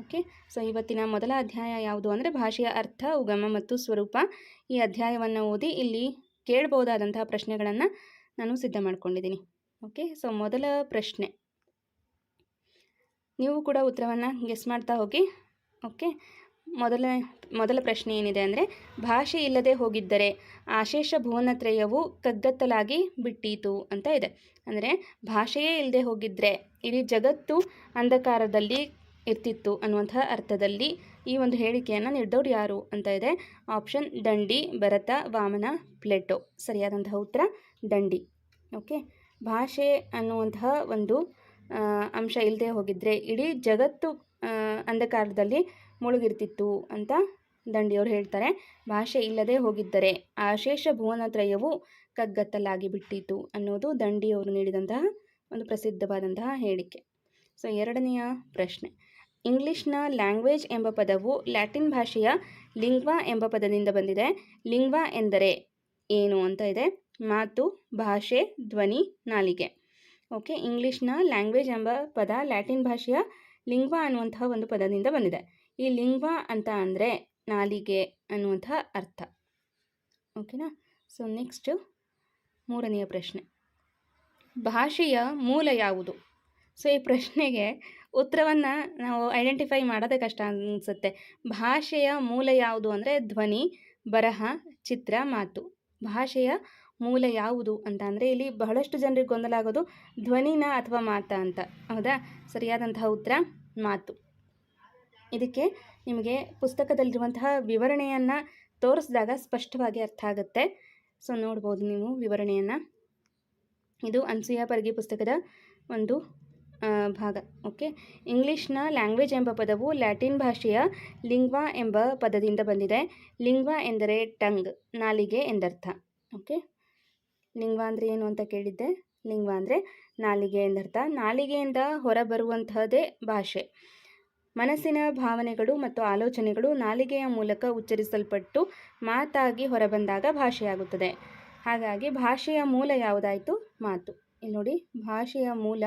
Okay so ಇವತ್ತಿನ ಮೊದಲ ಅಧ್ಯಾಯ ಯಾವುದು ಅಂದರೆ ಭಾಷೆಯ ಅರ್ಥ, ಉಗಮ ಮತ್ತು ಸ್ವರೂಪ. ಈ ಅಧ್ಯಾಯವನ್ನು ಓದಿ ಇಲ್ಲಿ ಕೇಳ್ಬೋದಾದಂತಹ ಪ್ರಶ್ನೆಗಳನ್ನು ನಾನು ಸಿದ್ಧ ಮಾಡ್ಕೊಂಡಿದ್ದೀನಿ. ಓಕೆ ಸೊ ಮೊದಲ ಪ್ರಶ್ನೆ. ನೀವು ಕೂಡ ಉತ್ತರವನ್ನು ಗೆಸ್ ಮಾಡ್ತಾ ಹೋಗಿ. ಓಕೆ ಮೊದಲ ಮೊದಲ ಪ್ರಶ್ನೆ ಏನಿದೆ ಅಂದರೆ, ಭಾಷೆ ಇಲ್ಲದೆ ಹೋಗಿದ್ದರೆ ಆಶೇಷ ಭುವನತ್ರಯವು ಕಗ್ಗತ್ತಲಾಗಿ ಬಿಟ್ಟೀತು ಅಂತ ಇದೆ. ಅಂದರೆ, ಭಾಷೆಯೇ ಇಲ್ಲದೆ ಹೋಗಿದ್ದರೆ ಇಡೀ ಜಗತ್ತು ಅಂಧಕಾರದಲ್ಲಿ ಇರ್ತಿತ್ತು ಅನ್ನುವಂತಹ ಅರ್ಥದಲ್ಲಿ ಈ ಒಂದು ಹೇಳಿಕೆಯನ್ನು ನೀಡಿದವ್ರು ಯಾರು ಅಂತ ಇದೆ. ಆಪ್ಷನ್ ದಂಡಿ, ಭರತ, ವಾಮನ, ಪ್ಲೇಟೋ. ಸರಿಯಾದಂತಹ ಉತ್ತರ ದಂಡಿ. ಓಕೆ? ಭಾಷೆ ಅನ್ನುವಂತಹ ಒಂದು ಅಂಶ ಇಲ್ಲದೆ ಹೋಗಿದ್ದರೆ ಇಡೀ ಜಗತ್ತು ಅಂಧಕಾರದಲ್ಲಿ ಮುಳುಗಿರ್ತಿತ್ತು ಅಂತ ದಂಡಿಯವರು ಹೇಳ್ತಾರೆ. ಭಾಷೆ ಇಲ್ಲದೆ ಹೋಗಿದ್ದರೆ ಆ ಶೇಷ ಭುವನತ್ರಯವು ಕಗ್ಗತ್ತಲಾಗಿ ಬಿಟ್ಟಿತು ಅನ್ನೋದು ದಂಡಿಯವರು ನೀಡಿದಂತಹ ಒಂದು ಪ್ರಸಿದ್ಧವಾದಂತಹ ಹೇಳಿಕೆ. ಸೊ, ಎರಡನೆಯ ಪ್ರಶ್ನೆ. ಇಂಗ್ಲಿಷ್ನ ಲ್ಯಾಂಗ್ವೇಜ್ ಎಂಬ ಪದವು ಲ್ಯಾಟಿನ್ ಭಾಷೆಯ ಲಿಂಗ್ವಾ ಎಂಬ ಪದದಿಂದ ಬಂದಿದೆ. ಲಿಂಗ್ವಾ ಎಂದರೆ ಏನು ಅಂತ ಇದೆ? ಮಾತು, ಭಾಷೆ, ಧ್ವನಿ, ನಾಲಿಗೆ. ಓಕೆ ಇಂಗ್ಲಿಷ್ನ ಲ್ಯಾಂಗ್ವೇಜ್ ಎಂಬ ಪದ ಲ್ಯಾಟಿನ್ ಭಾಷೆಯ ಲಿಂಗ್ವಾ ಅನ್ನುವಂತಹ ಒಂದು ಪದದಿಂದ ಬಂದಿದೆ. ಈ ಲಿಂಗ್ವಾ ಅಂತ ಅಂದರೆ ನಾಲಿಗೆ ಅನ್ನುವಂತಹ ಅರ್ಥ. ಓಕೆನಾ? ಸೊ, ನೆಕ್ಸ್ಟು ಮೂರನೆಯ ಪ್ರಶ್ನೆ. ಭಾಷೆಯ ಮೂಲ ಯಾವುದು? ಸೊ, ಈ ಪ್ರಶ್ನೆಗೆ ಉತ್ತರವನ್ನು ನಾವು ಐಡೆಂಟಿಫೈ ಮಾಡೋದೇ ಕಷ್ಟ ಅನಿಸುತ್ತೆ. ಭಾಷೆಯ ಮೂಲ ಯಾವುದು ಅಂದರೆ ಧ್ವನಿ, ಬರಹ, ಚಿತ್ರ, ಮಾತು. ಭಾಷೆಯ ಮೂಲ ಯಾವುದು ಅಂತ ಅಂದರೆ ಇಲ್ಲಿ ಬಹಳಷ್ಟು ಜನರಿಗೆ ಗೊಂದಲ ಆಗೋದು ಧ್ವನಿನ ಅಥವಾ ಮಾತಾ ಅಂತ. ಹೌದಾ? ಸರಿಯಾದಂತಹ ಉತ್ತರ, ಮಾತು. ಇದಕ್ಕೆ ನಿಮಗೆ ಪುಸ್ತಕದಲ್ಲಿರುವಂತಹ ವಿವರಣೆಯನ್ನು ತೋರಿಸಿದಾಗ ಸ್ಪಷ್ಟವಾಗಿ ಅರ್ಥ ಆಗುತ್ತೆ. ಸೊ ನೋಡ್ಬೋದು ನೀವು ವಿವರಣೆಯನ್ನು. ಇದು ಅನ್ಸೂಯ ಪರ್ಗಿ ಪುಸ್ತಕದ ಒಂದು ಭಾಗ. ಓಕೆ? ಇಂಗ್ಲೀಷ್ನ ಲ್ಯಾಂಗ್ವೇಜ್ ಎಂಬ ಪದವು ಲ್ಯಾಟಿನ್ ಭಾಷೆಯ ಲಿಂಗ್ವಾ ಎಂಬ ಪದದಿಂದ ಬಂದಿದೆ. ಲಿಂಗ್ವಾ ಎಂದರೆ ಟಂಗ್, ನಾಲಿಗೆ ಎಂದರ್ಥ. ಓಕೆ? ಲಿಂಗ್ವಾ ಅಂದರೆ ಏನು ಅಂತ ಕೇಳಿದ್ದೆ? ಲಿಂಗ್ವಾ ಅಂದರೆ ನಾಲಿಗೆ ಎಂದರ್ಥ. ನಾಲಿಗೆಯಿಂದ ಹೊರಬರುವಂತಹದೇ ಭಾಷೆ. ಮನಸ್ಸಿನ ಭಾವನೆಗಳು ಮತ್ತು ಆಲೋಚನೆಗಳು ನಾಲಿಗೆಯ ಮೂಲಕ ಉಚ್ಚರಿಸಲ್ಪಟ್ಟು ಮಾತಾಗಿ ಹೊರಬಂದಾಗ ಭಾಷೆಯಾಗುತ್ತದೆ. ಹಾಗಾಗಿ ಭಾಷೆಯ ಮೂಲ ಯಾವುದಾಯಿತು? ಮಾತು. ಇಲ್ಲಿ ನೋಡಿ, ಭಾಷೆಯ ಮೂಲ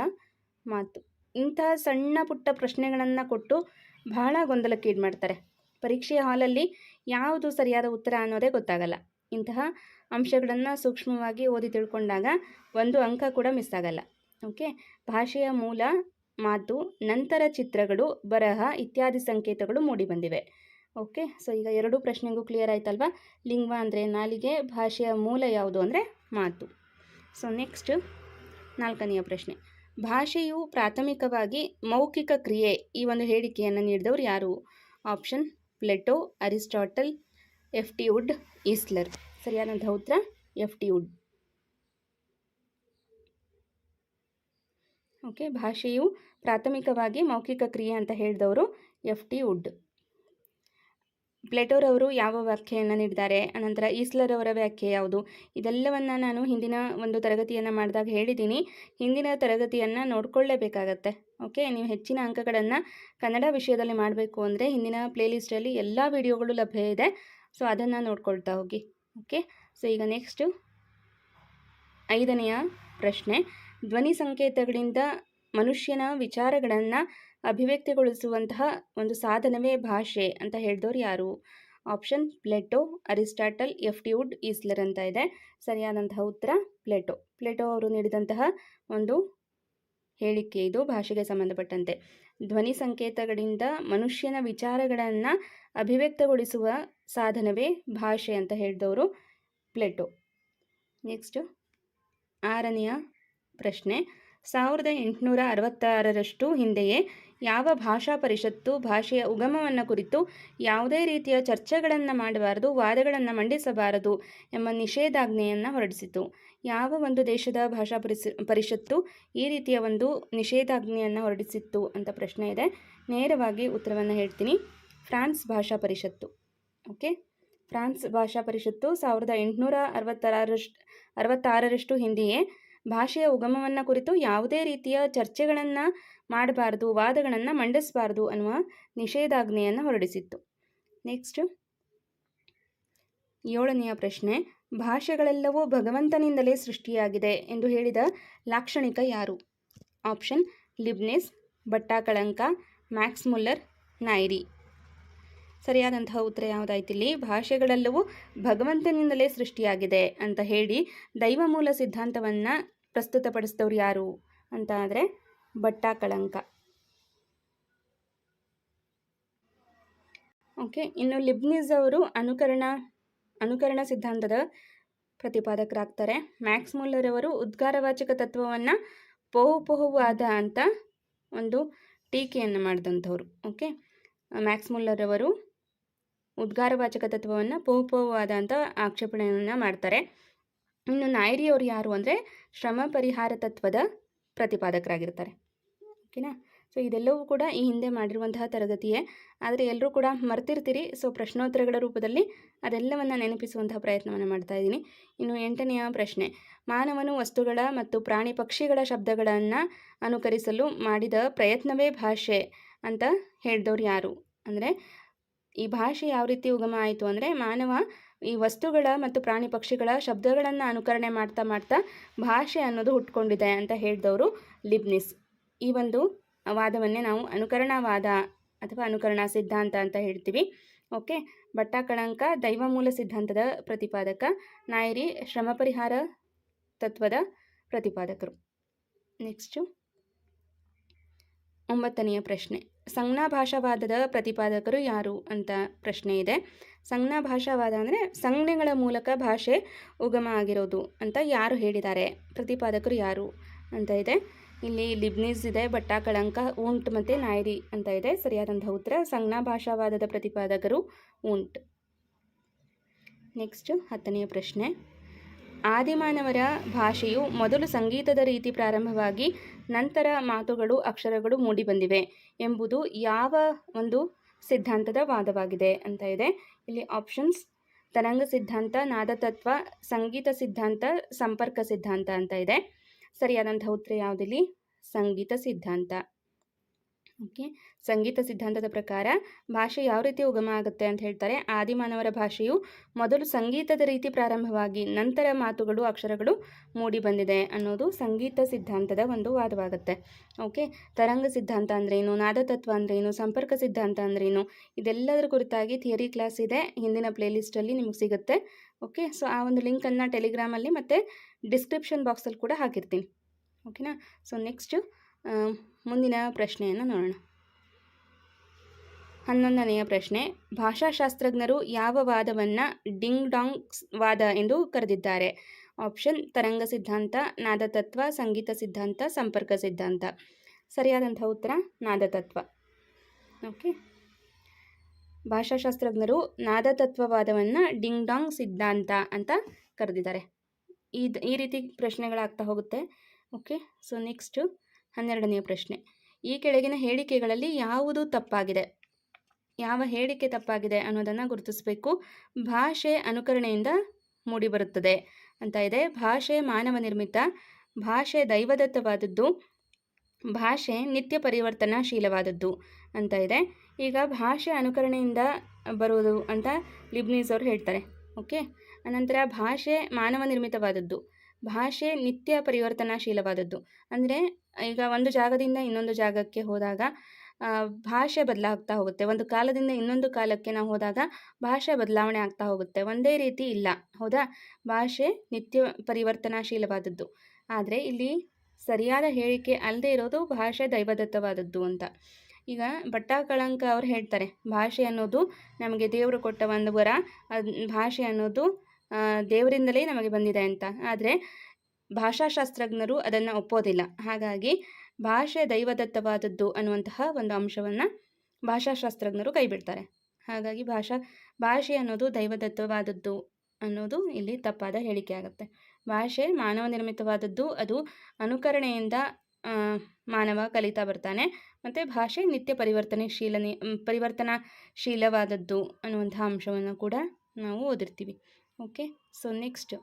ಮಾತು. ಇಂತಹ ಸಣ್ಣ ಪುಟ್ಟ ಪ್ರಶ್ನೆಗಳನ್ನು ಕೊಟ್ಟು ಬಹಳ ಗೊಂದಲಕ್ಕೀಡು ಮಾಡ್ತಾರೆ ಪರೀಕ್ಷೆಯ ಹಾಲಲ್ಲಿ ಯಾವುದು ಸರಿಯಾದ ಉತ್ತರ ಅನ್ನೋದೇ ಗೊತ್ತಾಗಲ್ಲ. ಇಂತಹ ಅಂಶಗಳನ್ನು ಸೂಕ್ಷ್ಮವಾಗಿ ಓದಿ ತಿಳ್ಕೊಂಡಾಗ ಒಂದು ಅಂಕ ಕೂಡ ಮಿಸ್ ಆಗಲ್ಲ. ಓಕೆ? ಭಾಷೆಯ ಮೂಲ, ಮಾತು, ನಂತರ ಚಿತ್ರಗಳು, ಬರಹ ಇತ್ಯಾದಿ ಸಂಕೇತಗಳು ಮೂಡಿ ಬಂದಿವೆ. ಓಕೆ? ಸೊ, ಈಗ ಎರಡೂ ಪ್ರಶ್ನೆಗೂ ಕ್ಲಿಯರ್ ಆಯ್ತಲ್ವಾ? ಲಿಂಗ್ವ ಅಂದರೆ ನಾಲಿಗೆ, ಭಾಷೆಯ ಮೂಲ ಯಾವುದು ಅಂದರೆ ಮಾತು. ಸೊ ನೆಕ್ಸ್ಟ್ ನಾಲ್ಕನೆಯ ಪ್ರಶ್ನೆ. ಭಾಷೆಯು ಪ್ರಾಥಮಿಕವಾಗಿ ಮೌಖಿಕ ಕ್ರಿಯೆ ಈ ಒಂದು ಹೇಳಿಕೆಯನ್ನು ನೀಡಿದವರು ಯಾರು? Option, Plato, Aristotle, F T Wood, Eisler. ಸರಿಯಾದಂತಹ ಉತ್ತರ, ಎಫ್ ಟಿ ವುಡ್. ಓಕೆ, ಭಾಷೆಯು ಪ್ರಾಥಮಿಕವಾಗಿ ಮೌಖಿಕ ಕ್ರಿಯೆ ಅಂತ ಹೇಳಿದವರು ಎಫ್ ಟಿ ವುಡ್. ಪ್ಲೆಟೋರವರು ಯಾವ ವ್ಯಾಖ್ಯೆಯನ್ನು ನೀಡಿದ್ದಾರೆ? ಅನಂತರ ಈಸ್ಲರ್ ಅವರ ವ್ಯಾಖ್ಯೆ ಯಾವುದು? ಇದೆಲ್ಲವನ್ನು ನಾನು ಹಿಂದಿನ ಒಂದು ತರಗತಿಯನ್ನು ಮಾಡಿದಾಗ ಹೇಳಿದ್ದೀನಿ ಹಿಂದಿನ ತರಗತಿಯನ್ನು ನೋಡಿಕೊಳ್ಳೇಬೇಕಾಗತ್ತೆ. ಓಕೆ, ನೀವು ಹೆಚ್ಚಿನ ಅಂಕಗಳನ್ನು ಕನ್ನಡ ವಿಷಯದಲ್ಲಿ ಮಾಡಬೇಕು ಅಂದರೆ ಹಿಂದಿನ ಪ್ಲೇಲಿಸ್ಟಲ್ಲಿ ಎಲ್ಲ ವಿಡಿಯೋಗಳು ಲಭ್ಯ ಇದೆ. ಸೊ, ಅದನ್ನು ನೋಡ್ಕೊಳ್ತಾ ಹೋಗಿ. ಓಕೆ, ಸೊ, ಈಗ ನೆಕ್ಸ್ಟು ಐದನೆಯ ಪ್ರಶ್ನೆ. ಧ್ವನಿ ಸಂಕೇತಗಳಿಂದ ಮನುಷ್ಯನ ವಿಚಾರಗಳನ್ನು ಅಭಿವ್ಯಕ್ತಿಗೊಳಿಸುವಂತಹ ಒಂದು ಸಾಧನವೇ ಭಾಷೆ ಅಂತ ಹೇಳಿದವ್ರು ಯಾರು? Option Plato Aristotle F T Wood Eisler ಅಂತ ಇದೆ. ಸರಿಯಾದಂತಹ ಉತ್ತರ ಪ್ಲೆಟೋ ಪ್ಲೆಟೋ ಅವರು ನೀಡಿದಂತಹ ಒಂದು ಹೇಳಿಕೆ ಇದು, ಭಾಷೆಗೆ ಸಂಬಂಧಪಟ್ಟಂತೆ. ಧ್ವನಿ ಸಂಕೇತಗಳಿಂದ ಮನುಷ್ಯನ ವಿಚಾರಗಳನ್ನು ಅಭಿವ್ಯಕ್ತಗೊಳಿಸುವ ಸಾಧನವೇ ಭಾಷೆ ಅಂತ ಹೇಳಿದವರು ಪ್ಲೆಟೋ ನೆಕ್ಸ್ಟು ಆರನೆಯ ಪ್ರಶ್ನೆ. ಸಾವಿರದ ಎಂಟುನೂರ ಅರವತ್ತಾರರಷ್ಟು ಹಿಂದೆಯೇ ಯಾವ ಭಾಷಾ ಪರಿಷತ್ತು ಭಾಷೆಯ ಉಗಮವನ್ನು ಕುರಿತು ಯಾವುದೇ ರೀತಿಯ ಚರ್ಚೆಗಳನ್ನು ಮಾಡಬಾರದು, ವಾದಗಳನ್ನು ಮಂಡಿಸಬಾರದು ಎಂಬ ನಿಷೇಧಾಜ್ಞೆಯನ್ನು ಹೊರಡಿಸಿತು. ಯಾವ ಒಂದು ದೇಶದ ಭಾಷಾ ಪರಿಷತ್ತು ಈ ರೀತಿಯ ಒಂದು ನಿಷೇಧಾಜ್ಞೆಯನ್ನು ಹೊರಡಿಸಿತ್ತು ಅಂತ ಪ್ರಶ್ನೆ ಇದೆ. ನೇರವಾಗಿ ಉತ್ತರವನ್ನು ಹೇಳ್ತೀನಿ. ಫ್ರಾನ್ಸ್ ಭಾಷಾ ಪರಿಷತ್ತು ಓಕೆ? ಫ್ರಾನ್ಸ್ ಭಾಷಾ ಪರಿಷತ್ತು ಸಾವಿರದ ಎಂಟುನೂರ ಅರವತ್ತಾರರಷ್ಟು ಅರವತ್ತಾರರಷ್ಟು ಹಿಂದೆಯೇ ಭಾಷೆಯ ಉಗಮವನ್ನು ಕುರಿತು ಯಾವುದೇ ರೀತಿಯ ಚರ್ಚೆಗಳನ್ನು ಮಾಡಬಾರ್ದು, ವಾದಗಳನ್ನು ಮಂಡಿಸಬಾರ್ದು ಅನ್ನುವ ನಿಷೇಧಾಜ್ಞೆಯನ್ನು ಹೊರಡಿಸಿತ್ತು. ನೆಕ್ಸ್ಟ್ ಏಳನೆಯ ಪ್ರಶ್ನೆ, ಭಾಷೆಗಳೆಲ್ಲವೂ ಭಗವಂತನಿಂದಲೇ ಸೃಷ್ಟಿಯಾಗಿದೆ ಎಂದು ಹೇಳಿದ ಲಾಕ್ಷಣಿಕ ಯಾರು? Option Leibniz Bhattakalanka Max Muller ನಾಯಿರಿ ಸರಿಯಾದಂತಹ ಉತ್ತರ ಯಾವುದಾಯ್ತು ಇಲ್ಲಿ? ಭಾಷೆಗಳೆಲ್ಲವೂ ಭಗವಂತನಿಂದಲೇ ಸೃಷ್ಟಿಯಾಗಿದೆ ಅಂತ ಹೇಳಿ ದೈವ ಮೂಲ ಸಿದ್ಧಾಂತವನ್ನು ಪ್ರಸ್ತುತಪಡಿಸಿದವರು ಯಾರು ಅಂತ ಆದರೆ ಭಟ್ಟ ಕಳಂಕ. ಓಕೆ, ಇನ್ನು ಲಿಬ್ನಿಸ್ ಅವರು ಅನುಕರಣ ಅನುಕರಣ ಸಿದ್ಧಾಂತದ ಪ್ರತಿಪಾದಕರಾಗ್ತಾರೆ. ಮ್ಯಾಕ್ಸ್ ಮುಲ್ಲರ್ ಅವರು ಉದ್ಗಾರವಾಚಕ ತತ್ವವನ್ನು ಪೋಹು ಅಂತ ಒಂದು ಟೀಕೆಯನ್ನು ಮಾಡಿದಂಥವ್ರು. ಓಕೆ, ಮ್ಯಾಕ್ಸ್ ಮುಲ್ಲರ್ ಅವರು ಉದ್ಗಾರವಾಚಕ ತತ್ವವನ್ನು ಪೋಹುಪೋಹುವಾದ ಅಂತ ಆಕ್ಷೇಪಣೆಯನ್ನು ಮಾಡ್ತಾರೆ. ಇನ್ನು ನಾಯ್ರಿಯವರು ಯಾರು ಅಂದರೆ ಶ್ರಮ ಪರಿಹಾರ ತತ್ವದ ಪ್ರತಿಪಾದಕರಾಗಿರ್ತಾರೆ. ಓಕೆನಾ? ಸೊ ಇದೆಲ್ಲವೂ ಕೂಡ ಈ ಹಿಂದೆ ಮಾಡಿರುವಂತಹ ತರಗತಿಯೇ. ಆದರೆ ಎಲ್ಲರೂ ಕೂಡ ಮರ್ತಿರ್ತೀರಿ. ಸೊ ಪ್ರಶ್ನೋತ್ತರಗಳ ರೂಪದಲ್ಲಿ ಅದೆಲ್ಲವನ್ನು ನೆನಪಿಸುವಂತಹ ಪ್ರಯತ್ನವನ್ನು ಮಾಡ್ತಾ ಇದ್ದೀನಿ. ಇನ್ನು ಎಂಟನೆಯ ಪ್ರಶ್ನೆ. ಮಾನವನು ವಸ್ತುಗಳ ಮತ್ತು ಪ್ರಾಣಿ ಪಕ್ಷಿಗಳ ಶಬ್ದಗಳನ್ನು ಅನುಕರಿಸಲು ಮಾಡಿದ ಪ್ರಯತ್ನವೇ ಭಾಷೆ ಅಂತ ಹೇಳಿದವ್ರು ಯಾರು? ಅಂದರೆ ಈ ಭಾಷೆ ಯಾವ ರೀತಿ ಉಗಮ ಆಯಿತು ಅಂದರೆ ಮಾನವ ಈ ವಸ್ತುಗಳ ಮತ್ತು ಪ್ರಾಣಿ ಪಕ್ಷಿಗಳ ಶಬ್ದಗಳನ್ನು ಅನುಕರಣೆ ಮಾಡ್ತಾ ಮಾಡ್ತಾ ಭಾಷೆ ಅನ್ನೋದು ಹುಟ್ಕೊಂಡಿದೆ ಅಂತ ಹೇಳಿದವರು ಲಿಬ್ನಿಸ್. ಈ ಒಂದು ವಾದವನ್ನೇ ನಾವು ಅನುಕರಣವಾದ ಅಥವಾ ಅನುಕರಣ ಸಿದ್ಧಾಂತ ಅಂತ ಹೇಳ್ತೀವಿ. ಓಕೆ? ಭಟ್ಟಾಕಳಂಕ ದೈವಮೂಲ ಸಿದ್ಧಾಂತದ ಪ್ರತಿಪಾದಕ, ನಾಯರಿ ಶ್ರಮ ಪರಿಹಾರ ತತ್ವದ ಪ್ರತಿಪಾದಕರು. ನೆಕ್ಸ್ಟು ಒಂಬತ್ತನೆಯ ಪ್ರಶ್ನೆ. ಸಂಜ್ಞಾ ಭಾಷಾವಾದದ ಪ್ರತಿಪಾದಕರು ಯಾರು ಅಂತ ಪ್ರಶ್ನೆ ಇದೆ. ಸಂಜ್ಞಾ ಭಾಷಾವಾದ ಅಂದರೆ ಸಂಜ್ಞೆಗಳ ಮೂಲಕ ಭಾಷೆ ಉಗಮ ಆಗಿರೋದು ಅಂತ ಯಾರು ಹೇಳಿದ್ದಾರೆ? ಪ್ರತಿಪಾದಕರು ಯಾರು ಅಂತ ಇದೆ. ಇಲ್ಲಿ ಲಿಬ್ನಿಸ್ ಇದೆ, ಬಟ್ಟ, ಕಳಂಕ, ಉಂಟ್ ಮತ್ತು ನಾಯ್ರಿ ಅಂತ ಇದೆ. ಸರಿಯಾದಂಥ ಉತ್ತರ, ಸಂಜ್ಞಾ ಭಾಷಾವಾದದ ಪ್ರತಿಪಾದಕರು ಉಂಟ್. ನೆಕ್ಸ್ಟ್ ಹತ್ತನೆಯ ಪ್ರಶ್ನೆ. ಆದಿಮಾನವರ ಭಾಷೆಯು ಮೊದಲು ಸಂಗೀತದ ರೀತಿ ಪ್ರಾರಂಭವಾಗಿ ನಂತರ ಮಾತುಗಳು, ಅಕ್ಷರಗಳು ಮೂಡಿಬಂದಿವೆ ಎಂಬುದು ಯಾವ ಒಂದು ಸಿದ್ಧಾಂತದ ವಾದವಾಗಿದೆ ಅಂತ ಇದೆ. ಇಲ್ಲಿ ಆಪ್ಷನ್ಸ್ ತರಂಗ ಸಿದ್ಧಾಂತ, ನಾದತತ್ವ, ಸಂಗೀತ ಸಿದ್ಧಾಂತ, ಸಂಪರ್ಕ ಸಿದ್ಧಾಂತ ಅಂತ ಇದೆ. ಸರಿಯಾದಂಥ ಉತ್ತರ ಯಾವುದಿಲ್ಲಿ? ಸಂಗೀತ ಸಿದ್ಧಾಂತ. ಓಕೆ? ಸಂಗೀತ ಸಿದ್ಧಾಂತದ ಪ್ರಕಾರ ಭಾಷೆ ಯಾವ ರೀತಿ ಉಗಮ ಆಗುತ್ತೆ ಅಂತ ಹೇಳ್ತಾರೆ. ಆದಿಮಾನವರ ಭಾಷೆಯು ಮೊದಲು ಸಂಗೀತದ ರೀತಿ ಪ್ರಾರಂಭವಾಗಿ ನಂತರ ಮಾತುಗಳು, ಅಕ್ಷರಗಳು ಮೂಡಿ ಬಂದಿದೆ ಅನ್ನೋದು ಸಂಗೀತ ಸಿದ್ಧಾಂತದ ಒಂದು ವಾದವಾಗುತ್ತೆ. ಓಕೆ? ತರಂಗ ಸಿದ್ಧಾಂತ ಅಂದ್ರೇನು ನಾದತತ್ವ ಅಂದ್ರೇನು ಸಂಪರ್ಕ ಸಿದ್ಧಾಂತ ಅಂದ್ರೇನು ಇದೆಲ್ಲದರ ಕುರಿತಾಗಿ ಥಿಯರಿ ಕ್ಲಾಸ್ ಇದೆ. ಹಿಂದಿನ ಪ್ಲೇಲಿಸ್ಟಲ್ಲಿ ನಿಮಗೆ ಸಿಗುತ್ತೆ. ಓಕೆ? ಸೊ, ಆ ಒಂದು ಲಿಂಕನ್ನು ಟೆಲಿಗ್ರಾಮಲ್ಲಿ ಮತ್ತು ಡಿಸ್ಕ್ರಿಪ್ಷನ್ ಬಾಕ್ಸಲ್ಲಿ ಕೂಡ ಹಾಕಿರ್ತೀನಿ. ಓಕೆನಾ? ಸೊ, ನೆಕ್ಸ್ಟು ಮುಂದಿನ ಪ್ರಶ್ನೆಯನ್ನು ನೋಡೋಣ. ಹನ್ನೊಂದನೆಯ ಪ್ರಶ್ನೆ, ಭಾಷಾಶಾಸ್ತ್ರಜ್ಞರು ಯಾವ ವಾದವನ್ನು ಡಿಂಗ್ ಡಾಂಗ್ ವಾದ ಎಂದು ಕರೆದಿದ್ದಾರೆ? ಆಪ್ಷನ್, ತರಂಗ ಸಿದ್ಧಾಂತ, ನಾದತತ್ವ, ಸಂಗೀತ ಸಿದ್ಧಾಂತ, ಸಂಪರ್ಕ ಸಿದ್ಧಾಂತ. ಸರಿಯಾದಂಥ ಉತ್ತರ, ನಾದತತ್ವ. ಓಕೆ. ಭಾಷಾಶಾಸ್ತ್ರಜ್ಞರು ನಾದತತ್ವವಾದವನ್ನು ಡಿಂಗ್ ಡಾಂಗ್ ಸಿದ್ಧಾಂತ ಅಂತ ಕರೆದಿದ್ದಾರೆ. ಇದು ಈ ರೀತಿ ಪ್ರಶ್ನೆಗಳಾಗ್ತಾ ಹೋಗುತ್ತೆ. ಓಕೆ, ಸೊ ನೆಕ್ಸ್ಟು ಹನ್ನೆರಡನೆಯ ಪ್ರಶ್ನೆ. ಈ ಕೆಳಗಿನ ಹೇಳಿಕೆಗಳಲ್ಲಿ ಯಾವುದು ತಪ್ಪಾಗಿದೆ? ಯಾವ ಹೇಳಿಕೆ ತಪ್ಪಾಗಿದೆ ಅನ್ನೋದನ್ನು ಗುರುತಿಸಬೇಕು. ಭಾಷೆ ಅನುಕರಣೆಯಿಂದ ಮೂಡಿಬರುತ್ತದೆ ಅಂತ ಇದೆ. ಭಾಷೆ ಮಾನವ ನಿರ್ಮಿತ, ಭಾಷೆ ದೈವದತ್ತವಾದದ್ದು, ಭಾಷೆ ನಿತ್ಯ ಪರಿವರ್ತನಾಶೀಲವಾದದ್ದು ಅಂತ ಇದೆ. ಈಗ ಭಾಷೆ ಅನುಕರಣೆಯಿಂದ ಬರುವುದು ಅಂತ ಲಿಬ್ನೀಸ್ ಅವರು ಹೇಳ್ತಾರೆ, ಓಕೆ? ಅನಂತರ ಭಾಷೆ ಮಾನವ ನಿರ್ಮಿತವಾದದ್ದು ಭಾಷೆ ನಿತ್ಯ ಪರಿವರ್ತನಾಶೀಲವಾದದ್ದು. ಅಂದರೆ ಈಗ ಒಂದು ಜಾಗದಿಂದ ಇನ್ನೊಂದು ಜಾಗಕ್ಕೆ ಹೋದಾಗ ಭಾಷೆ ಬದಲಾಗ್ತಾ ಹೋಗುತ್ತೆ. ಒಂದು ಕಾಲದಿಂದ ಇನ್ನೊಂದು ಕಾಲಕ್ಕೆ ನಾವು ಹೋದಾಗ ಭಾಷೆ ಬದಲಾವಣೆ ಆಗ್ತಾ ಹೋಗುತ್ತೆ. ಒಂದೇ ರೀತಿ ಇಲ್ಲ. ಹೌದಾ? ಭಾಷೆ ನಿತ್ಯ ಪರಿವರ್ತನಾಶೀಲವಾದದ್ದು. ಆದರೆ ಇಲ್ಲಿ ಸರಿಯಾದ ಹೇಳಿಕೆ ಅಲ್ಲದೆ ಇರೋದು ಭಾಷೆ ದೈವದತ್ತವಾದದ್ದು ಅಂತ. ಈಗ ಭಟ್ಟಾಕಳಂಕ ಅವ್ರು ಹೇಳ್ತಾರೆ, ಭಾಷೆ ಅನ್ನೋದು ನಮಗೆ ದೇವರು ಕೊಟ್ಟ ಒಂದು ವರ ಭಾಷೆ ಅನ್ನೋದು ದೇವರಿಂದಲೇ ನಮಗೆ ಬಂದಿದೆ ಅಂತ. ಆದರೆ ಭಾಷಾಶಾಸ್ತ್ರಜ್ಞರು ಅದನ್ನು ಒಪ್ಪೋದಿಲ್ಲ. ಹಾಗಾಗಿ ಭಾಷೆ ದೈವದತ್ತವಾದದ್ದು ಅನ್ನುವಂತಹ ಒಂದು ಅಂಶವನ್ನು ಭಾಷಾಶಾಸ್ತ್ರಜ್ಞರು ಕೈಬಿಡ್ತಾರೆ. ಹಾಗಾಗಿ ಭಾಷಾ, ಭಾಷೆ ಅನ್ನೋದು ದೈವದತ್ತವಾದದ್ದು ಅನ್ನೋದು ಇಲ್ಲಿ ತಪ್ಪಾದ ಹೇಳಿಕೆ ಆಗುತ್ತೆ. ಭಾಷೆ ಮಾನವ ನಿರ್ಮಿತವಾದದ್ದು ಅದು ಅನುಕರಣೆಯಿಂದ ಮಾನವ ಕಲಿತಾ ಬರ್ತಾನೆ. ಮತ್ತು ಭಾಷೆ ನಿತ್ಯ ಪರಿವರ್ತನೆಶೀಲನೆ ಪರಿವರ್ತನಾಶೀಲವಾದದ್ದು ಅನ್ನುವಂಥ ಅಂಶವನ್ನು ಕೂಡ ನಾವು ಓದಿರ್ತೀವಿ. ಓಕೆ? ಸೊ ನೆಕ್ಸ್ಟ್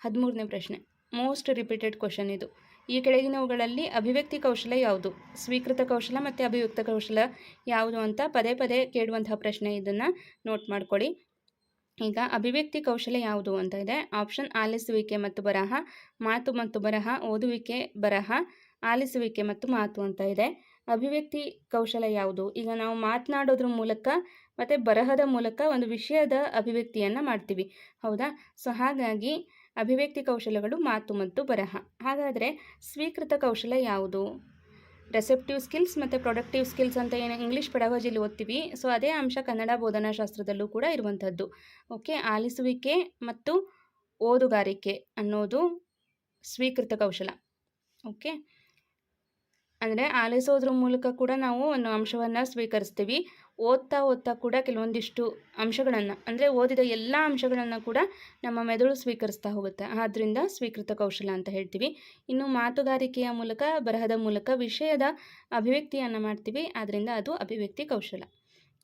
ಹದಿಮೂರನೇ ಪ್ರಶ್ನೆ. ಮೋಸ್ಟ್ ರಿಪೀಟೆಡ್ ಕ್ವಶನ್ ಇದು. ಈ ಕೆಳಗಿನವುಗಳಲ್ಲಿ ಅಭಿವ್ಯಕ್ತಿ ಕೌಶಲ ಯಾವುದು? ಸ್ವೀಕೃತ ಕೌಶಲ ಮತ್ತು ಅಭಿವ್ಯಕ್ತ ಕೌಶಲ ಯಾವುದು ಅಂತ ಪದೇ ಪದೇ ಕೇಳುವಂತಹ ಪ್ರಶ್ನೆ ಇದನ್ನು ನೋಟ್ ಮಾಡ್ಕೊಳ್ಳಿ. ಈಗ ಅಭಿವ್ಯಕ್ತಿ ಕೌಶಲ ಯಾವುದು ಅಂತ ಇದೆ. ಆಪ್ಷನ್ ಆಲಿಸುವಿಕೆ ಮತ್ತು ಬರಹ, ಮಾತು ಮತ್ತು ಬರಹ, ಓದುವಿಕೆ, ಬರಹ, ಆಲಿಸುವಿಕೆ ಮತ್ತು ಮಾತು ಅಂತ ಇದೆ. ಅಭಿವ್ಯಕ್ತಿ ಕೌಶಲ ಯಾವುದು? ಈಗ ನಾವು ಮಾತನಾಡೋದ್ರ ಮೂಲಕ ಮತ್ತು ಬರಹದ ಮೂಲಕ ಒಂದು ವಿಷಯದ ಅಭಿವ್ಯಕ್ತಿಯನ್ನು ಮಾಡ್ತೀವಿ. ಹೌದಾ? ಸೊ ಹಾಗಾಗಿ ಅಭಿವ್ಯಕ್ತಿ ಕೌಶಲಗಳು ಮಾತು ಮತ್ತು ಬರಹ. ಹಾಗಾದರೆ ಸ್ವೀಕೃತ ಕೌಶಲ ಯಾವುದು? ರೆಸೆಪ್ಟಿವ್ ಸ್ಕಿಲ್ಸ್ ಮತ್ತು ಪ್ರೊಡಕ್ಟಿವ್ ಸ್ಕಿಲ್ಸ್ ಅಂತ ಏನು ಇಂಗ್ಲೀಷ್ ಪಡಾವಜಿಲಿ ಓದ್ತೀವಿ. ಸೊ ಅದೇ ಅಂಶ ಕನ್ನಡ ಬೋಧನಾಶಾಸ್ತ್ರದಲ್ಲೂ ಕೂಡ ಇರುವಂಥದ್ದು. ಓಕೆ ಆಲಿಸುವಿಕೆ ಮತ್ತು ಓದುಗಾರಿಕೆ ಅನ್ನೋದು ಸ್ವೀಕೃತ ಕೌಶಲ. ಓಕೆ ಅಂದರೆ ಆಲಿಸೋದ್ರ ಮೂಲಕ ಕೂಡ ನಾವು ಒಂದು ಅಂಶವನ್ನು ಸ್ವೀಕರಿಸ್ತೀವಿ. ಓದ್ತಾ ಓದ್ತಾ ಕೂಡ ಕೆಲವೊಂದಿಷ್ಟು ಅಂಶಗಳನ್ನು, ಅಂದರೆ ಓದಿದ ಎಲ್ಲ ಅಂಶಗಳನ್ನು ಕೂಡ ನಮ್ಮ ಮೆದುಳು ಸ್ವೀಕರಿಸ್ತಾ ಹೋಗುತ್ತೆ. ಆದ್ದರಿಂದ ಸ್ವೀಕೃತ ಕೌಶಲ ಅಂತ ಹೇಳ್ತೀವಿ. ಇನ್ನು ಮಾತುಗಾರಿಕೆಯ ಮೂಲಕ, ಬರಹದ ಮೂಲಕ ವಿಷಯದ ಅಭಿವ್ಯಕ್ತಿಯನ್ನು ಮಾಡ್ತೀವಿ. ಆದ್ದರಿಂದ ಅದು ಅಭಿವ್ಯಕ್ತಿ ಕೌಶಲ.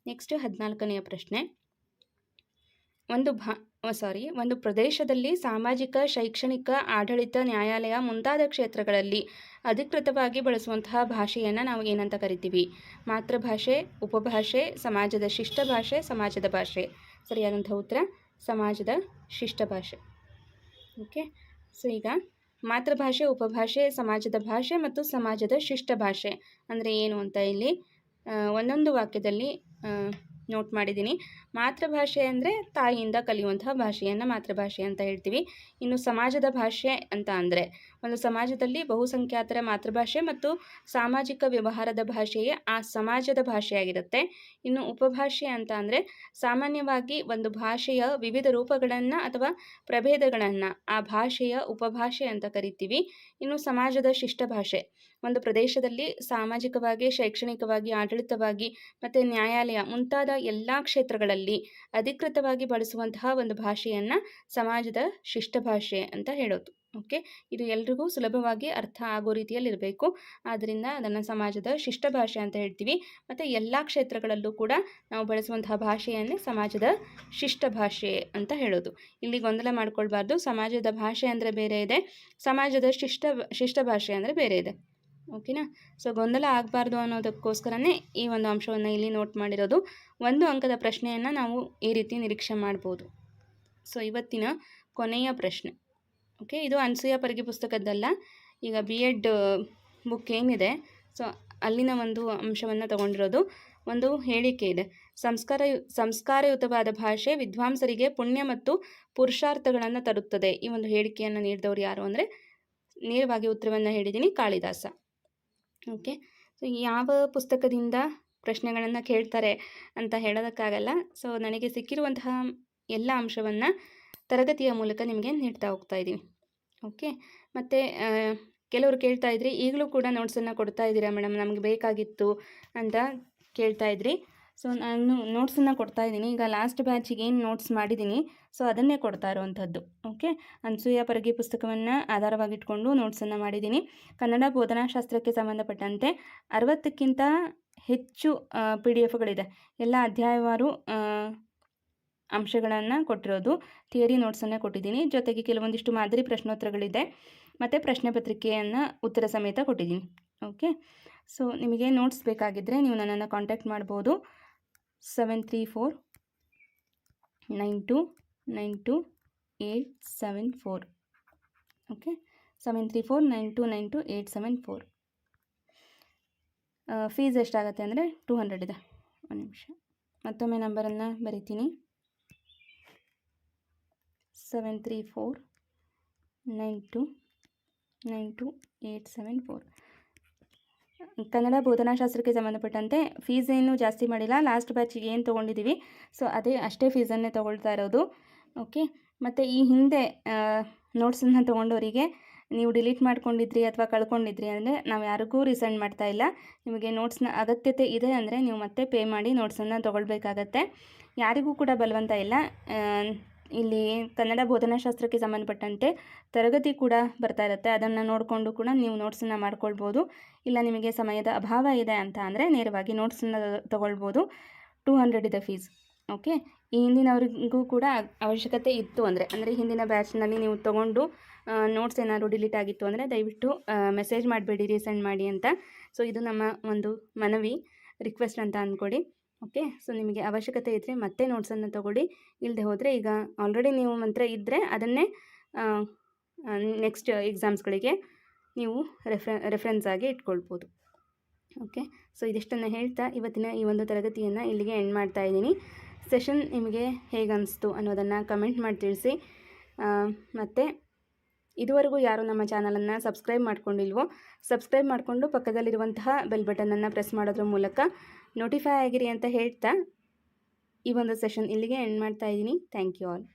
ನೆಕ್ಸ್ಟ್ ಹದಿನಾಲ್ಕನೆಯ ಪ್ರಶ್ನೆ. ಒಂದು ಭಾ ಸಾರಿ, ಒಂದು ಪ್ರದೇಶದಲ್ಲಿ ಸಾಮಾಜಿಕ, ಶೈಕ್ಷಣಿಕ, ಆಡಳಿತ, ನ್ಯಾಯಾಲಯ ಮುಂತಾದ ಕ್ಷೇತ್ರಗಳಲ್ಲಿ ಅಧಿಕೃತವಾಗಿ ಬಳಸುವಂತಹ ಭಾಷೆಯನ್ನು ನಾವು ಏನಂತ ಕರಿತೀವಿ? ಮಾತೃಭಾಷೆ, ಉಪಭಾಷೆ, ಸಮಾಜದ ಶಿಷ್ಟ ಭಾಷೆ ಸಮಾಜದ ಭಾಷೆ. ಸರಿಯಾದಂಥ ಉತ್ತರ, ಸಮಾಜದ ಶಿಷ್ಟ ಭಾಷೆ ಓಕೆ ಸೊ ಈಗ ಮಾತೃಭಾಷೆ, ಉಪಭಾಷೆ, ಸಮಾಜದ ಭಾಷೆ ಮತ್ತು ಸಮಾಜದ ಶಿಷ್ಟ ಭಾಷೆ ಅಂದರೆ ಏನು ಅಂತ ಇಲ್ಲಿ ಒಂದೊಂದು ವಾಕ್ಯದಲ್ಲಿ ನೋಟ್ ಮಾಡಿದ್ದೀನಿ. ಮಾತೃಭಾಷೆ ಅಂದರೆ ತಾಯಿಯಿಂದ ಕಲಿಯುವಂತಹ ಭಾಷೆಯನ್ನು ಮಾತೃಭಾಷೆ ಅಂತ ಹೇಳ್ತೀವಿ. ಇನ್ನು ಸಮಾಜದ ಭಾಷೆ ಅಂತ ಅಂದರೆ ಒಂದು ಸಮಾಜದಲ್ಲಿ ಬಹುಸಂಖ್ಯಾತರ ಮಾತೃಭಾಷೆ ಮತ್ತು ಸಾಮಾಜಿಕ ವ್ಯವಹಾರದ ಭಾಷೆಯೇ ಆ ಸಮಾಜದ ಭಾಷೆಯಾಗಿರುತ್ತೆ ಇನ್ನು ಉಪಭಾಷೆ ಅಂತ ಅಂದರೆ ಸಾಮಾನ್ಯವಾಗಿ ಒಂದು ಭಾಷೆಯ ವಿವಿಧ ರೂಪಗಳನ್ನು ಅಥವಾ ಪ್ರಭೇದಗಳನ್ನು ಆ ಭಾಷೆಯ ಉಪಭಾಷೆ ಅಂತ ಕರಿತೀವಿ. ಇನ್ನು ಸಮಾಜದ ಶಿಷ್ಟ ಭಾಷೆ ಒಂದು ಪ್ರದೇಶದಲ್ಲಿ ಸಾಮಾಜಿಕವಾಗಿ, ಶೈಕ್ಷಣಿಕವಾಗಿ, ಆಡಳಿತವಾಗಿ ಮತ್ತು ನ್ಯಾಯಾಲಯ ಮುಂತಾದ ಎಲ್ಲ ಕ್ಷೇತ್ರಗಳಲ್ಲಿ ಅಧಿಕೃತವಾಗಿ ಬಳಸುವಂತಹ ಒಂದು ಭಾಷೆಯನ್ನು ಸಮಾಜದ ಶಿಷ್ಟ ಭಾಷೆ ಅಂತ ಹೇಳೋದು. ಓಕೆ ಇದು ಎಲ್ರಿಗೂ ಸುಲಭವಾಗಿ ಅರ್ಥ ಆಗೋ ರೀತಿಯಲ್ಲಿ ಇರಬೇಕು ಆದ್ದರಿಂದ ಅದನ್ನು ಸಮಾಜದ ಶಿಷ್ಟ ಭಾಷೆ ಅಂತ ಹೇಳ್ತೀವಿ. ಮತ್ತು ಎಲ್ಲ ಕ್ಷೇತ್ರಗಳಲ್ಲೂ ಕೂಡ ನಾವು ಬಳಸುವಂತಹ ಭಾಷೆಯನ್ನೇ ಸಮಾಜದ ಶಿಷ್ಟ ಭಾಷೆ ಅಂತ ಹೇಳೋದು. ಇಲ್ಲಿ ಗೊಂದಲ ಮಾಡ್ಕೊಳ್ಬಾರ್ದು. ಸಮಾಜದ ಭಾಷೆ ಅಂದರೆ ಬೇರೆ ಇದೆ. ಸಮಾಜದ ಶಿಷ್ಟ ಶಿಷ್ಟ ಭಾಷೆ ಅಂದರೆ ಬೇರೆ ಇದೆ. ಓಕೆನಾ? ಸೊ ಗೊಂದಲ ಆಗಬಾರ್ದು ಅನ್ನೋದಕ್ಕೋಸ್ಕರನೇ ಈ ಒಂದು ಅಂಶವನ್ನು ಇಲ್ಲಿ ನೋಟ್ ಮಾಡಿರೋದು. ಒಂದು ಅಂಕದ ಪ್ರಶ್ನೆಯನ್ನು ನಾವು ಈ ರೀತಿ ನಿರೀಕ್ಷೆ ಮಾಡ್ಬೋದು. ಸೊ ಇವತ್ತಿನ ಕೊನೆಯ ಪ್ರಶ್ನೆ. ಓಕೆ ಇದು ಅನ್ಸೂಯ ಪರಿಗೆ ಪುಸ್ತಕದ್ದಲ್ಲ. ಈಗ ಬಿ ಎಡ್ ಬುಕ್ ಏನಿದೆ? ಸೊ ಅಲ್ಲಿನ ಒಂದು ಅಂಶವನ್ನು ತಗೊಂಡಿರೋದು. ಒಂದು ಹೇಳಿಕೆ ಇದೆ. ಸಂಸ್ಕಾರ ಸಂಸ್ಕಾರಯುತವಾದ ಭಾಷೆ ವಿದ್ವಾಂಸರಿಗೆ ಪುಣ್ಯ ಮತ್ತು ಪುರುಷಾರ್ಥಗಳನ್ನು ತರುತ್ತದೆ. ಈ ಒಂದು ಹೇಳಿಕೆಯನ್ನು ನೀಡಿದವರು ಯಾರು ಅಂದರೆ, ನೇರವಾಗಿ ಉತ್ತರವನ್ನು ಹೇಳಿದ್ದೀನಿ ಕಾಳಿದಾಸ. ಓಕೆ. ಸೊ, ಯಾವ ಪುಸ್ತಕದಿಂದ ಪ್ರಶ್ನೆಗಳನ್ನು ಕೇಳ್ತಾರೆ ಅಂತ ಹೇಳೋದಕ್ಕಾಗಲ್ಲ. ಸೊ, ನನಗೆ ಸಿಕ್ಕಿರುವಂತಹ ಎಲ್ಲ ಅಂಶವನ್ನು ತರಗತಿಯ ಮೂಲಕ ನಿಮಗೆ ನೀಡ್ತಾ ಹೋಗ್ತಾ ಇದ್ದೀವಿ ಓಕೆ. ಮತ್ತು ಕೆಲವರು ಕೇಳ್ತಾ ಇದ್ರಿ, ಈಗಲೂ ಕೂಡ ನೋಟ್ಸನ್ನು ಕೊಡ್ತಾ ಇದ್ದೀರಾ ಮೇಡಮ್? ನಮಗೆ ಬೇಕಾಗಿತ್ತು ಅಂತ ಕೇಳ್ತಾ ಇದ್ರಿ. ಸೊ ನಾನು ನೋಟ್ಸನ್ನು ಕೊಡ್ತಾ ಇದ್ದೀನಿ. ಈಗ ಲಾಸ್ಟ್ ಬ್ಯಾಚಿಗೆ ಏನು ನೋಟ್ಸ್ ಮಾಡಿದ್ದೀನಿ ಸೊ ಅದನ್ನೇ ಕೊಡ್ತಾ ಇರುವಂಥದ್ದು. ಓಕೆ ಅನ್ಸೂಯ ಪರಗಿ ಪುಸ್ತಕವನ್ನು ಆಧಾರವಾಗಿಟ್ಕೊಂಡು ನೋಟ್ಸನ್ನು ಮಾಡಿದ್ದೀನಿ ಕನ್ನಡ ಬೋಧನಾಶಾಸ್ತ್ರಕ್ಕೆ ಸಂಬಂಧಪಟ್ಟಂತೆ ಅರವತ್ತಕ್ಕಿಂತ ಹೆಚ್ಚು ಪಿ ಡಿ ಎಫ್ಗಳಿದೆ ಎಲ್ಲ ಅಧ್ಯಾಯವಾರು ಅಂಶಗಳನ್ನು ಕೊಟ್ಟಿರೋದು. ಥಿಯರಿ ನೋಟ್ಸನ್ನೇ ಕೊಟ್ಟಿದ್ದೀನಿ ಜೊತೆಗೆ ಕೆಲವೊಂದಿಷ್ಟು ಮಾದರಿ ಪ್ರಶ್ನೋತ್ತರಗಳಿದೆ. ಮತ್ತು ಪ್ರಶ್ನೆ ಪತ್ರಿಕೆಯನ್ನು ಉತ್ತರ ಸಮೇತ ಕೊಟ್ಟಿದ್ದೀನಿ ಓಕೆ ಸೊ ನಿಮಗೆ ನೋಟ್ಸ್ ಬೇಕಾಗಿದ್ದರೆ ನೀವು ನನ್ನನ್ನು ಕಾಂಟ್ಯಾಕ್ಟ್ ಮಾಡ್ಬೋದು. Seven three four nine two nine two eight seven four okay seven three four nine two nine two eight seven four fees ಎಷ್ಟಾಗುತ್ತೆ ಅಂದರೆ ಟು ಹಂಡ್ರೆಡ್ ಇದೆ. ಒಂದು ನಿಮಿಷ. ಮತ್ತೊಮ್ಮೆ ನಂಬರನ್ನು ಬರಿತೀನಿ. Seven three four nine two nine two eight seven four Kannada ಬೋಧನಾಶಾಸ್ತ್ರಕ್ಕೆ ಸಂಬಂಧಪಟ್ಟಂತೆ fees ಏನು ಜಾಸ್ತಿ ಮಾಡಿಲ್ಲ. ಲಾಸ್ಟ್ ಬ್ಯಾಚಿಗೆ ಏನು ತೊಗೊಂಡಿದ್ದೀವಿ ಸೊ ಅದೇ ಅಷ್ಟೇ ಫೀಸನ್ನೇ ತೊಗೊಳ್ತಾ ಇರೋದು. ಓಕೆ ಮತ್ತು ಈ ಹಿಂದೆ ನೋಟ್ಸನ್ನು ತೊಗೊಂಡವರಿಗೆ ನೀವು ಡಿಲೀಟ್ ಮಾಡ್ಕೊಂಡಿದ್ರಿ ಅಥವಾ ಕಳ್ಕೊಂಡಿದ್ರಿ ಅಂದರೆ ನಾವು ಯಾರಿಗೂ ರಿಸೆಂಡ್ ಮಾಡ್ತಾ ಇಲ್ಲ. ನಿಮಗೆ ನೋಟ್ಸ್ನ ಅಗತ್ಯತೆ ಇದೆ ಅಂದರೆ ನೀವು ಮತ್ತೆ ಪೇ ಮಾಡಿ ನೋಟ್ಸನ್ನು ತೊಗೊಳ್ಬೇಕಾಗತ್ತೆ. ಯಾರಿಗೂ ಕೂಡ ಬಲವಂತ ಇಲ್ಲ. ಇಲ್ಲಿ ಕನ್ನಡ ಬೋಧನಾಶಾಸ್ತ್ರಕ್ಕೆ ಸಂಬಂಧಪಟ್ಟಂತೆ ತರಗತಿ ಕೂಡ ಬರ್ತಾ ಇರುತ್ತೆ. ಅದನ್ನು ನೋಡಿಕೊಂಡು ಕೂಡ ನೀವು ನೋಟ್ಸನ್ನು ಮಾಡ್ಕೊಳ್ಬೋದು. ಇಲ್ಲ ನಿಮಗೆ ಸಮಯದ ಅಭಾವ ಇದೆ ಅಂತ ಅಂದರೆ ನೇರವಾಗಿ ನೋಟ್ಸನ್ನು ತೊಗೊಳ್ಬೋದು. ಟೂ ಹಂಡ್ರೆಡ್ ಇದೆ ಫೀಸ್ ಓಕೆ ಈ ಹಿಂದಿನವರಿಗೂ ಕೂಡ ಅವಶ್ಯಕತೆ ಇತ್ತು ಅಂದರೆ ಅಂದರೆ ಹಿಂದಿನ ಬ್ಯಾಚ್ನಲ್ಲಿ ನೀವು ತೊಗೊಂಡು ನೋಟ್ಸ್ ಏನಾದರೂ ಡಿಲೀಟ್ ಆಗಿತ್ತು ಅಂದರೆ ದಯವಿಟ್ಟು ಮೆಸೇಜ್ ಮಾಡಬೇಡಿ ರೀಸೆಂಡ್ ಮಾಡಿ ಅಂತ. ಸೊ ಇದು ನಮ್ಮ ಒಂದು ಮನವಿ ರಿಕ್ವೆಸ್ಟ್ ಅಂತ ಅಂದ್ಕೊಡಿ. ಓಕೆ ಸೊ ನಿಮಗೆ ಅವಶ್ಯಕತೆ ಇದ್ದರೆ ಮತ್ತೆ ನೋಟ್ಸನ್ನು ತೊಗೊಳ್ಳಿ. ಇಲ್ಲದೆ ಹೋದರೆ ಈಗ ಆಲ್ರೆಡಿ ನೀವು ಮಂತ್ರ ಇದ್ದರೆ ಅದನ್ನೇ ನೆಕ್ಸ್ಟ್ ಎಕ್ಸಾಮ್ಸ್ಗಳಿಗೆ ನೀವು ರೆಫ್ರೆ ರೆಫರೆನ್ಸ್ ಆಗಿ ಇಟ್ಕೊಳ್ಬೋದು. ಓಕೆ ಸೊ ಇದಿಷ್ಟನ್ನು ಹೇಳ್ತಾ ಇವತ್ತಿನ ಈ ಒಂದು ತರಗತಿಯನ್ನು ಇಲ್ಲಿಗೆ ಎಂಡ್ ಮಾಡ್ತಾ ಇದ್ದೀನಿ. ಸೆಷನ್ ನಿಮಗೆ ಹೇಗೆ ಅನ್ನಿಸ್ತು ಅನ್ನೋದನ್ನು ಕಮೆಂಟ್ ಮಾಡಿ ತಿಳಿಸಿ. ಮತ್ತು ಇದುವರೆಗೂ ಯಾರು ನಮ್ಮ ಚಾನಲನ್ನು ಸಬ್ಸ್ಕ್ರೈಬ್ ಮಾಡ್ಕೊಂಡಿಲ್ವೋ, ಸಬ್ಸ್ಕ್ರೈಬ್ ಮಾಡಿಕೊಂಡು ಪಕ್ಕದಲ್ಲಿರುವಂತಹ ಬೆಲ್ ಬಟನನ್ನು ಪ್ರೆಸ್ ಮಾಡೋದ್ರ ಮೂಲಕ ನೋಟಿಫೈ ಆಗಿರಿ ಅಂತ ಹೇಳ್ತಾ ಈ ಒಂದು ಸೆಷನ್ ಇಲ್ಲಿಗೆ ಎಂಡ್ ಮಾಡ್ತಾ ಇದ್ದೀನಿ. Thank you all